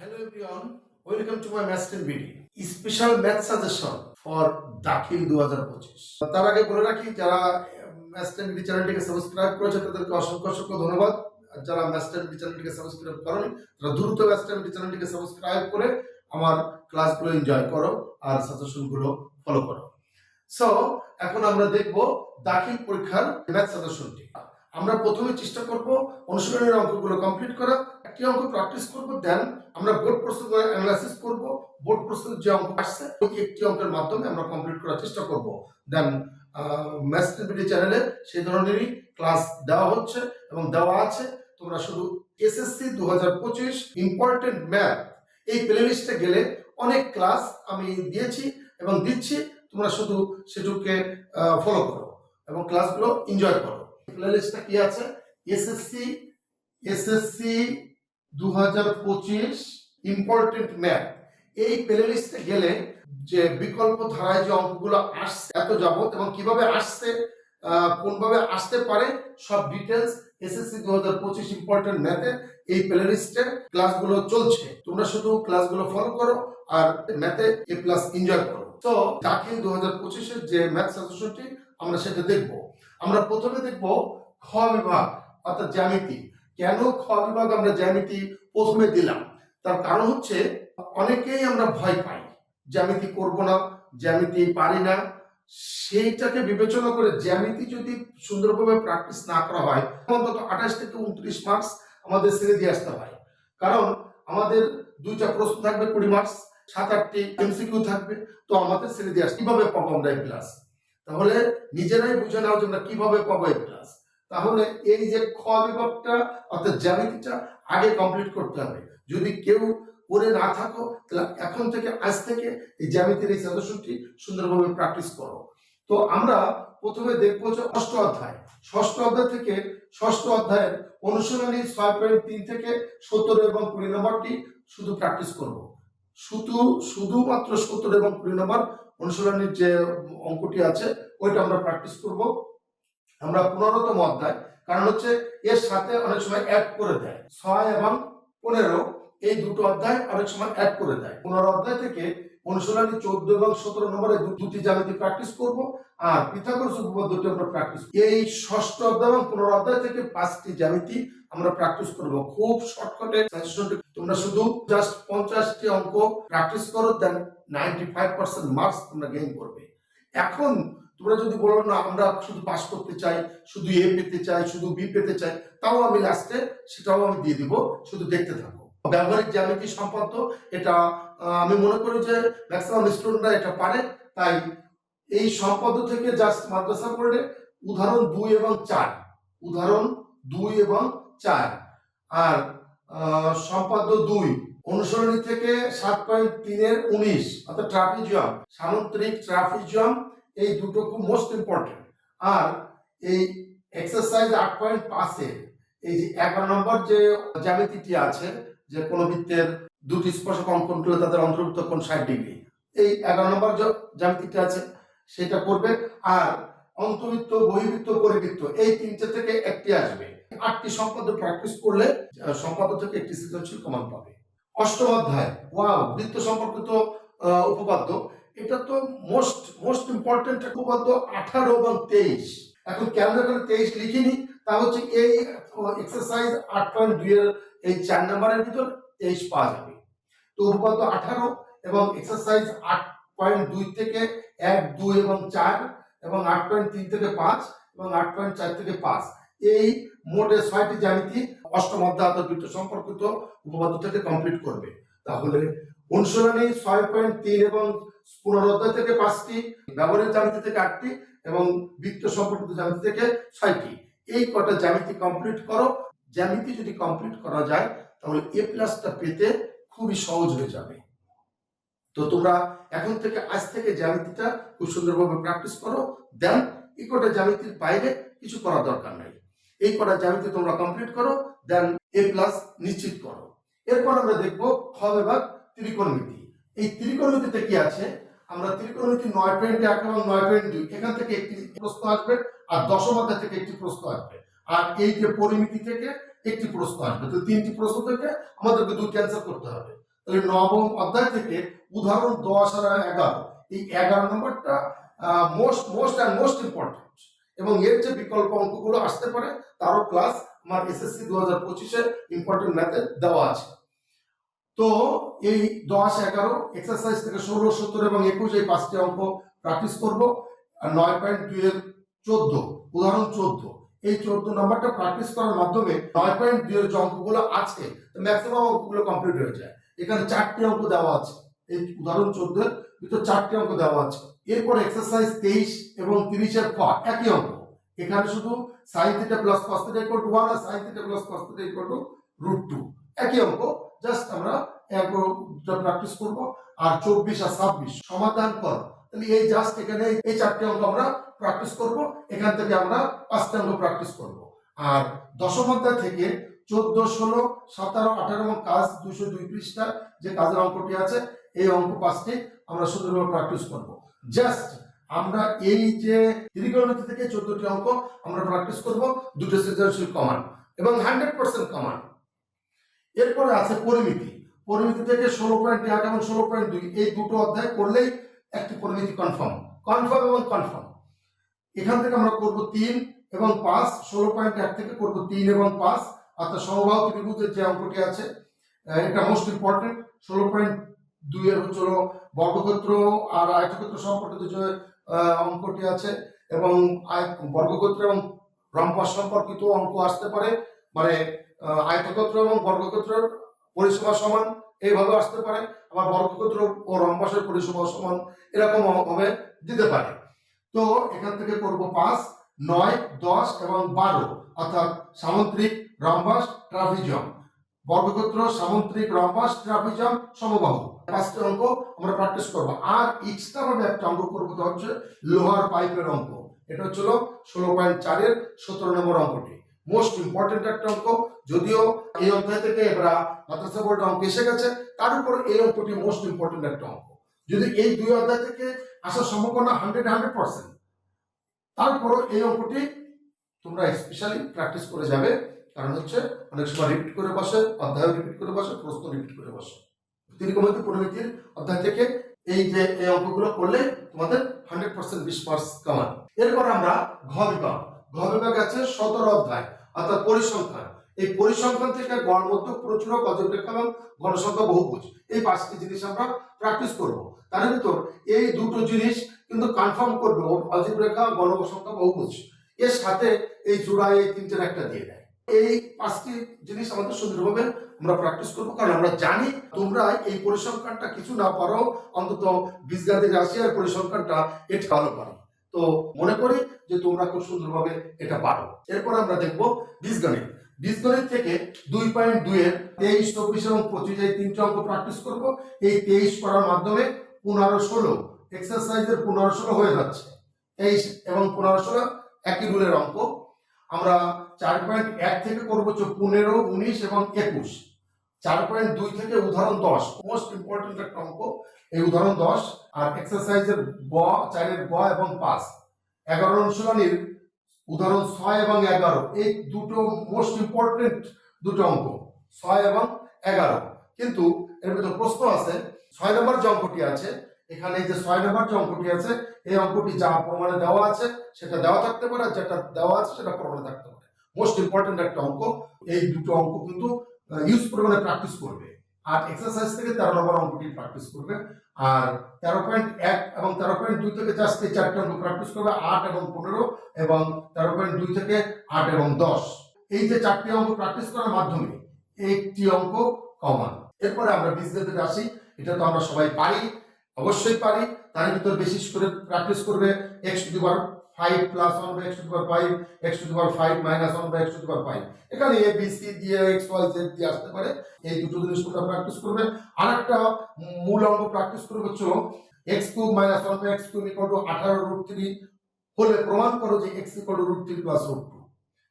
Everyone, welcome to my Maths 10 video. Special math suggestion for দাখিল 2025 তার আগে বলে রাখি যারা ম্যাথস 10 বিডি চ্যানেলটিকে সাবস্ক্রাইব করেছে তাদেরকে অসংখ্য অসংখ্য ধন্যবাদ। আর যারা ম্যাথস 10 বিডি চ্যানেলটিকে সাবস্ক্রাইব করেনি তারা দ্রুত ম্যাথস 10 বিডি চ্যানেলটিকে সাবস্ক্রাইব করে আমার ক্লাসগুলো এনজয় করো আর সাজেশনগুলো ফলো করো। সো এখন আমরা দেখব দাখিল পরীক্ষার ম্যাথ সাজেশনটি আমরা প্রথমে চেষ্টা করব অনুশীলনের অঙ্কগুলো কমপ্লিট করা একটি অঙ্ক প্র্যাকটিস করব দেন আমরা বোর্ড প্রশ্ন অ্যানালাইসিস করব। বোর্ড প্রশ্নের যে অঙ্ক আসছে, ওই একটি অঙ্কের মাধ্যমে আমরা কমপ্লিট করার চেষ্টা করব। দেন ম্যাথস ভিডিও চ্যানেলে সেই ধরনেরই ক্লাস দেওয়া হচ্ছে এবং দেওয়া আছে। তোমরা শুধু এসএসসি দু হাজার পঁচিশ ইম্পর্টেন্ট ম্যাথ এই প্লেলিস্টে গেলে অনেক ক্লাস আমি দিয়েছি এবং দিচ্ছি। তোমরা শুধু সেটুকে ফলো করো এবং ক্লাসগুলো এনজয় করো। প্লে লিস্টটা কি আছে? এসএসসি এসএসসি দু হাজার পঁচিশ ইম্পর্টেন্ট ম্যাথ এই প্লে লিস্টে গেলে যে বিকল্প ধারায় যে অঙ্কগুলো আসছে, এত যাবত এবং কীভাবে আসছে কোনভাবে আসতে পারে, সব ডিটেলস এসএসসি দু হাজার পঁচিশ ইম্পর্টেন্ট ম্যাথে এই প্লে লিস্টে ক্লাসগুলো চলছে। তোমরা শুধু ক্লাসগুলো ফলো করো আর ম্যাথে এ প্লাস এনজয় করো। তো দাখিল দু হাজার যে ম্যাথ সাজেশনটি আমরা সেটা দেখব। আমরা প্রথমে দেখব খ বিভাগ, অর্থাৎ জ্যামিতি। কেন খ বিভাগ আমরা জ্যামিতি প্রথমে দিলাম? তার কারণ হচ্ছে, অনেকেই আমরা ভয় পাই, জ্যামিতি করব না, জ্যামিতি পারি না। সেইটাকে বিবেচনা করে জ্যামিতি যদি সুন্দরভাবে প্র্যাকটিস না করা হয়, অন্তত আঠাশ থেকে উনত্রিশ মার্কস আমাদের ছেড়ে দিয়ে আসতে হয়। কারণ আমাদের দুইটা প্রশ্ন থাকবে কুড়ি মার্কস সাত আটটি এমসিকিউ থাকবে, তো আমাদের ছেড়ে দিয়ে আসতে কীভাবে পাবো আমরা ক্লাস তাহলে নিজেরাই বুঝে নাও যে আমরা কীভাবে পাবো এই ক্লাস তাহলে এই যে খ বিভাগটা অর্থাৎ জ্যামিতিটা, আগে কমপ্লিট করতে হবে। যদি কেউ করে না থাকো, তাহলে এখন থেকে, আজ থেকে এই জ্যামিতির এই সাজেশনটি সুন্দরভাবে প্র্যাকটিস করো। তো আমরা প্রথমে দেখব যে অষ্ট অধ্যায়। ষষ্ঠ অধ্যায় থেকে ষষ্ঠ অধ্যায়ের অনুশীলনী ছয় পয়েন্ট তিন থেকে সতেরো এবং কুড়ি নম্বরটি শুধু প্র্যাকটিস করব। শুধু, শুধুমাত্র সতেরো এবং কুড়ি নম্বর অনুশীলনীর যে অঙ্কটি আছে, ওইটা আমরা প্র্যাকটিস করব। আমরা পনেরোতম অধ্যায়, কারণ হচ্ছে এর সাথে অনেক সময় অ্যাড করে দেয়, ছয় এবং পনেরো, এই দুটো অধ্যায় অনেক সময় অ্যাড করে দেয়। পনেরো অধ্যায় থেকে অনুশীলনী চোদ্দ এবং সতেরো নম্বরে দুটি জ্যামিতি প্র্যাকটিস করব, আর পিথাগোরাস উপপাদ্যটি আমরা প্র্যাকটিস এই ষষ্ঠ অধ্যায় এবং পনেরো অধ্যায় থেকে পাঁচটি জ্যামিতি আমরা প্র্যাকটিস করব। খুব শর্টকাটে তোমরা শুধু জাস্ট পঞ্চাশটি অঙ্ক প্র্যাকটিস করো then ninety five percent marks তোমরা গেইন করবে। এখন তোমরা যদি বলো, না, আমরা শুধু পাস করতে চাই, শুধু এ পেতে চাই, শুধু বি পেতে চাই, তাও আমি লাস্টে সেটাও আমি দিয়ে দিব, শুধু দেখতে থাকো। ব্যবহারিক জ্যামিতি সম্পর্ক, এটা আমি মনে করি যে ম্যাক্সিমাম স্টুডেন্টরা এটা পারে। তাই এই সম্পদ থেকে জাস্ট মাদ্রাসা পড়লে উদাহরণ দুই এবং চার, উদাহরণ দুই এবং চার, আর সম্পাদ্য দুই অনুসরণী থেকে সাত পয়েন্ট তিনের উনিশ, অর্থাৎ ট্রাফিজিয়াম, সামুদ্রিক ট্রাফিজিয়াম, এই দুটো খুব মোস্ট ইম্পর্টেন্ট আর এই এক্সারসাইজ আট পয়েন্ট পাঁচের এই যে এগারো নম্বর যে জ্যামিতিটি আছে, যে কোনো বৃত্তের দুটি স্পর্শ অঙ্কন করলে তাদের অন্তর্ভুক্ত কোন ষাট ডিগ্রি। এই এগারো নম্বর জ্যামিতিটি আছে, সেটা করবে। আর অন্তর্বৃত্ত বহির্বৃত্ত পরিবৃত্ত, এই তিনটে থেকে একটি আসবে। আটটি সম্পাদ্য প্র্যাকটিস করলে সম্পাদ্য থেকে একটি সৃজনশীল কমান পাবে। অষ্টম অধ্যায়। ওয়াও বৃত্ত সম্পর্কিত উপপাদ্য। এটা তো মোস্ট মোস্ট ইম্পর্টেন্ট উপপাদ্য আঠারো এবং তেইশ। এখন কেন এখানে তেইশ লিখিনি, তা হচ্ছে এই এক্সারসাইজ আট পয়েন্ট দুই এর এই চার নম্বরের ভিতর তেইশ পাওয়া যাবে। তো উপপাদ্য আঠারো এবং এক্সারসাইজ আট পয়েন্ট দুই থেকে এক, দুই এবং চার, এবং আট পয়েন্ট তিন থেকে পাঁচ, এবং আট পয়েন্ট চার থেকে পাঁচ। এই মোটে ছয়টি জ্যামিতি অষ্টম অধ্যায় বৃত্ত সম্পর্কিত উপপাদ্য থেকে কমপ্লিট করবে। তাহলে অনুসরণী ছয় পয়েন্ট তিন এবং পনেরো অধ্যায় থেকে পাঁচটি ব্যবহারের জ্যামিতি থেকে আটটি এবং বৃত্ত সম্পর্কিত জ্যামিতি থেকে ছয়টি। এই কটা জ্যামিতি কমপ্লিট করো। জ্যামিতি যদি কমপ্লিট করা যায়, তাহলে এ প্লাসটা পেতে খুবই সহজ হয়ে যাবে। তো তোমরা এখন থেকে আজ থেকে জ্যামিতিটা খুব সুন্দরভাবে প্র্যাকটিস করো। দেন এই কটা জ্যামিতির বাইরে কিছু করার দরকার নাই। এই কটা জ্যামিতি তোমরা কমপ্লিট করো দেন এ প্লাস নিশ্চিত করো। এরপর আমরা দেখব খ বিভাগ ত্রিকোণমিতি। এই ত্রিকোণমিতিতে কি আছে? আমরা ত্রিকোণমিতি নয় পয়েন্ট এক এবং নয় পয়েন্ট দুই, এখান থেকে একটি প্রশ্ন আসবে আর দশম অধ্যায় থেকে একটি প্রশ্ন আসবে। আর এই যে পরিমিতি থেকে একটি প্রশ্ন আসবে। তো তিনটি প্রশ্ন থেকে আমাদেরকে দুটি ক্যান্সেল করতে হবে। তাহলে নবম অধ্যায় থেকে উদাহরণ দশ আর এগারো। এই এগারো নম্বরটা most most and most important এবং এর যে বিকল্প অঙ্কগুলো আসতে পারে তারও ক্লাস আমার এসএসসি দু হাজার পঁচিশে ইম্পর্টেন্ট ম্যাথে দেওয়া আছে। তো এই দশ এগারো এক্সারসাইজ থেকে ষোলো, সত্তর এবং একুশ এই পাঁচটি অঙ্ক প্র্যাকটিস করব। আর নয় পয়েন্ট দুই এর চোদ্দ, উদাহরণ চোদ্দ। এই চোদ্দ নাম্বারটা প্র্যাকটিস করার মাধ্যমে নয় পয়েন্ট দুই এর যে অঙ্কগুলো আছে ম্যাক্সিমাম অঙ্কগুলো কমপ্লিট হয়ে যায়। এখানে চারটি অঙ্ক দেওয়া আছে। এই উদাহরণ চোদ্দ এর ভিতর চারটি অঙ্ক দেওয়া আছে। এরপর এক্সারসাইজ তেইশ এবং তিরিশের পর একই অঙ্ক। এখানে শুধু sine theta plus cos theta equal to one R sine theta plus cos theta equal to root two একই অঙ্ক জাস্ট আমরা প্র্যাকটিস করব। আর চব্বিশ আর ছাব্বিশ, সমাধান কর। তাহলে এই জাস্ট এখানে এই চারটি অঙ্ক আমরা প্র্যাকটিস করব। এখান থেকে আমরা পাঁচটি অঙ্ক প্র্যাকটিস করব। আর দশম অধ্যায় থেকে চোদ্দ, ষোলো, সতেরো, আঠারো এবং কাজ দুশো দুই পৃষ্ঠা যে কাজের অঙ্কটি আছে, এই অঙ্ক পাঁচটি আমরা সুন্দরভাবে প্র্যাকটিস করব। জাস্ট আমরা এই যে ত্রিকোণমিতি থেকে চোদ্দটি অঙ্ক আমরা প্র্যাকটিস করব, দুটো সৃজনশীল কমান এবং হান্ড্রেড পার্সেন্ট কমান এরপরে আছে পরিমিতি। পরিমিতি থেকে ষোলো পয়েন্ট এক এবং ষোলো পয়েন্ট দুই, এই দুটো অধ্যায় করলেই একটি পরিমিতি কনফার্ম কনফার্ম এবং কনফার্ম এখান থেকে আমরা করব তিন এবং পাঁচ, ষোলো পয়েন্ট এক থেকে করব তিন এবং পাঁচ। অর্থাৎ সমবাহু ত্রিভুজের যে অঙ্কটি আছে এটা মোস্ট ইম্পর্টেন্ট ষোলো পয়েন্ট দুই এর হচ্ছে বর্গক্ষেত্র আর আয়তক্ষেত্র সম্পর্কিত অঙ্কটি আছে এবং বর্গক্ষেত্র এবং রম্পাস সম্পর্কিত অঙ্ক আসতে পারে। মানে আয়তক্ষেত্র এবং বর্গক্ষেত্রের পরিসীমা সমান, এইভাবে আসতে পারে। আবার বর্গক্ষেত্র ও রম্বাসের পরিসীমা সমান, এরকম ভাবে দিতে পারে। তো এখান থেকে করব পাঁচ, নয়, দশ এবং বারো, অর্থাৎ সামুদ্রিক রম্বাস ট্রাফিজম বর্গক্ষেত্র, সামুদ্রিক রম্বাস ট্রাফিজম সমবাহু। পাঁচটি অঙ্ক আমরা প্র্যাকটিস করব। আর এক্সট্রা ভাবে একটা অঙ্ক করব তো হচ্ছে লোহার পাইপের অঙ্ক। এটা হচ্ছিল ষোলো পয়েন্ট চারের সতেরো নম্বর অঙ্কটি। মোস্ট ইম্পর্টেন্ট একটা অঙ্ক, যদিও এই অধ্যায় থেকে এবার মাদ্রাসা বোর্ড অঙ্ক এসে গেছে, তার উপর এই অঙ্কটি মোস্ট ইম্পর্টেন্ট একটা অঙ্ক। যদি এই দুই অধ্যায় থেকে আসার সম্ভাবনা হান্ড্রেড হান্ড্রেড পার্সেন্ট তারপরও এই অঙ্কটি তোমরা স্পেশালি প্র্যাকটিস করে যাবে। কারণ হচ্ছে অনেক সময় রিপিট করে বসে অধ্যায় রিপিট করে বসে, প্রশ্ন রিপিট করে বসে। ত্রিকোণমিতি পরিমিতির অধ্যায় থেকে এই যে, এই অঙ্কগুলো করলে তোমাদের হান্ড্রেড পার্সেন্ট বিশ মার্কস কামান এরপর আমরা ঘ বিভাগ। ঘ বিভাগ আছে সতেরো অধ্যায়, অর্থাৎ পরিসংখ্যান। এই পরিসংখ্যান থেকে গড়, মধ্য, প্রচুরক অজবেক্ষা এবং গণসংখ্যা বহুভুজ। এই পাঁচটি জিনিস আমরা প্র্যাকটিস করব। তার ভিতর এই দুটো জিনিস কিন্তু কনফার্ম করবে অজীবরেখা গণসংখ্যা বহুভুজ। এর সাথে এই জোড়ায় এই তিনটের একটা দিয়ে দেয়। এই পাঁচটি জিনিস আমাদের সুন্দরভাবে আমরা প্র্যাকটিস করব। কারণ আমরা জানি তোমরা এই পরিসংখ্যানটা কিছু না পারো, অন্তত বীজগাদের রাশিয়ার পরিসংখ্যানটা এটা ভালো পারো। তো মনে করি যে তোমরা খুব সুন্দরভাবে এটা পারো। এরপর আমরা দেখব বীজগণিত। বীজগণিত থেকে দুই পয়েন্ট দুই এর তেইশ, চব্বিশ এবং পঁচিশ এই তিনটে অঙ্ক প্র্যাকটিস করব। এই তেইশ করার মাধ্যমে পনেরো, ষোলো এক্সারসাইজের পনেরো, ষোলো হয়ে যাচ্ছে। তেইশ এবং পনেরো, ষোলো একই রুলের অঙ্ক। আমরা চার পয়েন্ট এক থেকে করব হচ্ছে পনেরো, উনিশ এবং একুশ। চার পয়েন্ট দুই থেকে উদাহরণ দশ। মোস্ট ইম্পর্টেন্ট একটা অঙ্ক, এই উদাহরণ দশ আর এক্সারসাইজের গ চারের গ এবং পাঁচ। এগারো অনুশীলনীর উদাহরণ ছয় এবং এগারো। এই দুটো মোস্ট ইম্পর্টেন্ট দুটো অঙ্ক, ছয় এবং এগারো। কিন্তু এর ভিতর প্রশ্ন আছে, ছয় নম্বর যে অঙ্কটি আছে, এখানে যে ছয় নম্বর যে অঙ্কটি আছে, এই অঙ্কটি যা প্রমাণে দেওয়া আছে, সেটা দেওয়া থাকতে পারে আর যেটা দেওয়া আছে সেটা প্রমাণে থাকতে পারে। মোস্ট ইম্পর্টেন্ট একটা অঙ্ক, এই দুটো অঙ্ক কিন্তু ইউজ পরিমাণে প্র্যাকটিস করবে। আর এক্সারসাইজ থেকে তেরো নম্বর অঙ্কটি প্র্যাকটিস করবে। আর তেরো পয়েন্ট এক এবং তেরো পয়েন্ট দুই থেকে জাস্ট এই চারটে অঙ্ক প্র্যাকটিস করবে, আট এবং পনেরো এবং তেরো পয়েন্ট দুই থেকে আট এবং দশ। এই যে চারটি অঙ্ক প্র্যাকটিস করার মাধ্যমে একটি অঙ্ক কমন এরপরে আমরা বিজনেস বিজনেসে আসি। এটা তো আমরা সবাই পারি, অবশ্যই পারি। তার ভিতর বিশেষ করে প্র্যাকটিস করবে x to the five plus one by x to power five x to power five minus one by x to power five এখানে এ বি সি দিয়ে এক্স ওয়াই জেড দিয়ে আসতে পারে। এই দুটো জিনিস তোমরা প্র্যাকটিস করবে। আরেকটা মূল অঙ্ক প্র্যাকটিস করবে হচ্ছে x cube minus one by x cube equal to আঠারো রুট থ্রি হলে প্রমাণ করো যে x equal to root three plus root two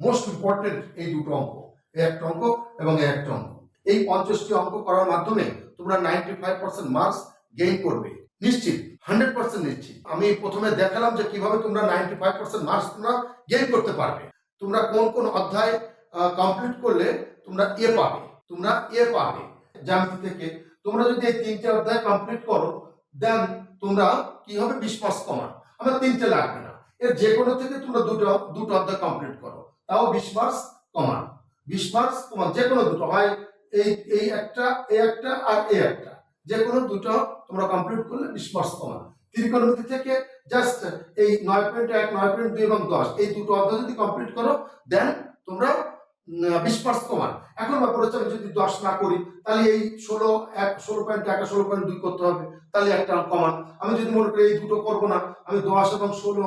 most important এই দুটো অঙ্ক এই একটা অঙ্ক এবং এই একটা অঙ্ক এই পঞ্চাশটি অঙ্ক করার মাধ্যমে তোমরা ninety five percent marks gain করবে। নিশ্চিত হান্ড্রেড পার্সেন্ট নিশ্চিত। আমি প্রথমে দেখালাম যে কীভাবে তোমরা নাইনটি ফাইভ পার্সেন্ট মার্কস তোমরা গেইন করতে পারবে। তোমরা কোন কোন অধ্যায় কমপ্লিট করলে তোমরা এ পাবে, তোমরা এ পাবে। জ্যামিতি থেকে তোমরা যদি এই তিনটে অধ্যায় কমপ্লিট করো দেন তোমরা কি হবে? বিশ মাস কমান আমার তিনটে লাগবে না। এর যে কোনো থেকে তোমরা দুটো দুটো অধ্যায় কমপ্লিট করো। তাও বিশ মার্কস কমান বিশ মার্কস কমান যে কোনো দুটো হয়, এই এই একটা এই একটা আর এই একটা। যে কোনো দুটো তোমরা কমপ্লিট করলে বিশ মার্কস কমান ত্রিকোণমিতি থেকে জাস্ট এই নয় পয়েন্ট এক, নয় পয়েন্ট দুই এবং দশ, এই দুটো অধ্যায় যদি কমপ্লিট করো দেন তোমরা বিশ মার্কস কমান এখন ব্যাপার হচ্ছে আমি যদি দশ না করি, তাহলে এই ষোলো এক, ষোলো পয়েন্ট এক ষোলো পয়েন্ট দুই করতে হবে। তাহলে একটা কমান আমি যদি মনে করি এই দুটো করব না, আমি দশ এবং ষোলো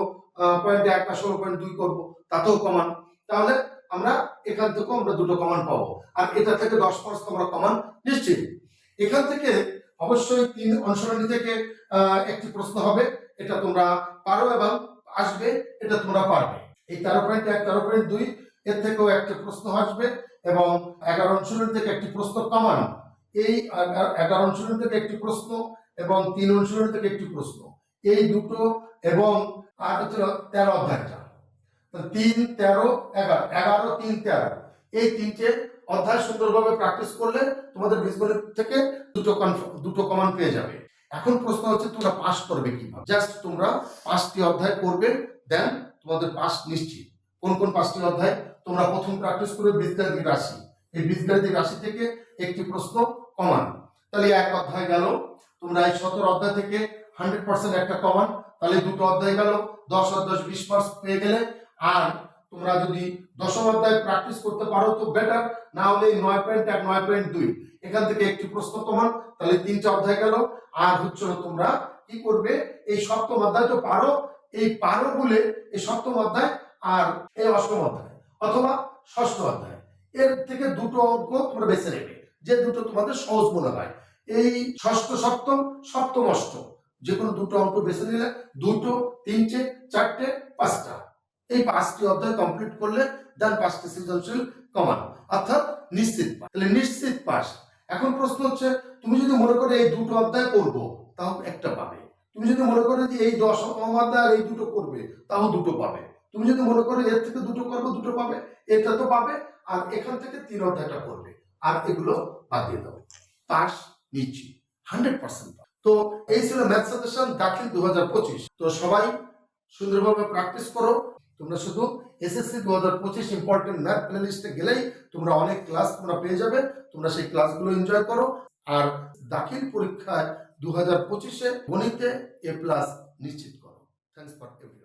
পয়েন্ট এক আর ষোলো পয়েন্ট দুই করব, তাতেও কমান তাহলে আমরা এখান থেকেও আমরা দুটো কমান পাবো। আর এটা থেকে দশ মার্কস তোমরা কমান নিশ্চিত। এখান থেকে অবশ্যই তিন অনুসরণী থেকে একটি প্রশ্ন হবে, এটা তোমরা পারো এবং আসবে, এটা তোমরা পারবে। এই তেরো পয়েন্ট এক, তেরো পয়েন্ট দুই, এর থেকেও একটা প্রশ্ন আসবে এবং এগারো অনুশীলন থেকে একটি প্রশ্ন কমান। এই এগা- এগারো অনুশীলন থেকে একটি প্রশ্ন এবং তিন অনুশীলন থেকে একটি প্রশ্ন। এই দুটো এবং আর হচ্ছে তেরো অধ্যায়টা। তিন, তেরো, এগারো এগারো, তিন, তেরো। এই তিনটে অধ্যায় সুন্দরভাবে প্র্যাকটিস করলে তোমাদের বীজগণিত থেকে দুটো দুটো কমান পেয়ে যাবে। এখন প্রশ্ন হচ্ছে, তোমরা পাস করবে কীভাবে? জাস্ট তোমরা পাঁচটি অধ্যায় করবে দেন তোমাদের পাস নিশ্চিত। কোন কোন পাঁচটি অধ্যায়? তোমরা প্রথম প্র্যাকটিস করবে বীজগাণিতিক রাশি। এই বীজগাণিতিক রাশি থেকে একটি প্রশ্ন কমান তাহলে এক অধ্যায় গেল। তোমরা এই সতেরো অধ্যায় থেকে হান্ড্রেড পার্সেন্ট একটা কমান তাহলে দুটো অধ্যায় গেল। দশ আর দশ, বিশ মার্কস পেয়ে গেলে। আর তোমরা যদি দশম অধ্যায় প্র্যাকটিস করতে পারো তো বেটার না হলে নয় পয়েন্ট এক, নয় পয়েন্ট দুই। এখান থেকে একটি প্রশ্ন কমান তাহলে তিনটা অধ্যায় গেল। আর হচ্ছে তোমরা কি করবে? এই সপ্তম অধ্যায় তো পারো, এই পারো বলে এই সপ্তম অধ্যায় আর এই অষ্টম অধ্যায়, অথবা ষষ্ঠ অধ্যায়। এর থেকে দুটো অঙ্ক তোমরা বেছে নেবে, যে দুটো তোমাদের সহজ মনে হয়। এই ষষ্ঠ, সপ্তম সপ্তম, অষ্টম যে কোনো দুটো অঙ্ক বেছে নিলে দুটো, তিনটে, চারটে, পাঁচটা। এই পাঁচটি অধ্যায় কমপ্লিট করলে দেন পাঁচটি সৃজনশীল কমান অর্থাৎ নিশ্চিত তাহলে নিশ্চিত পাস এখন প্রশ্ন হচ্ছে, তুমি যদি মনে করো এই দুটো অধ্যায় করব তাও একটা পাবে। তুমি যদি মনে করো যে এই দশ অধ্যায় আর এই দুটো করবে তাও দুটো পাবে। তুমি যদি মনে করো এর থেকে দুটো করব, দুটো পাবে। এটা তো পাবে। আর এখান থেকে তিন অধ্যায়টা করবে। আর এগুলো বাদ দিয়ে দাও। পাস নিচ্ছি হান্ড্রেড পার্সেন্ট তো এই ছিল ম্যাথ সাজেশন দাখিল দু হাজার পঁচিশ। তো সবাই সুন্দরভাবে প্র্যাকটিস করো। তোমরা শুধু এসএসসি দু হাজার পঁচিশ ইম্পর্টেন্ট ম্যাথ প্লেলিস্টে গেলেই তোমরা অনেক ক্লাস তোমরা পেয়ে যাবে। তোমরা সেই ক্লাসগুলো এনজয় করো। আর দাখিল পরীক্ষায় দু হাজার পঁচিশে গণিতে এ প্লাস নিশ্চিত করো। Thanks for every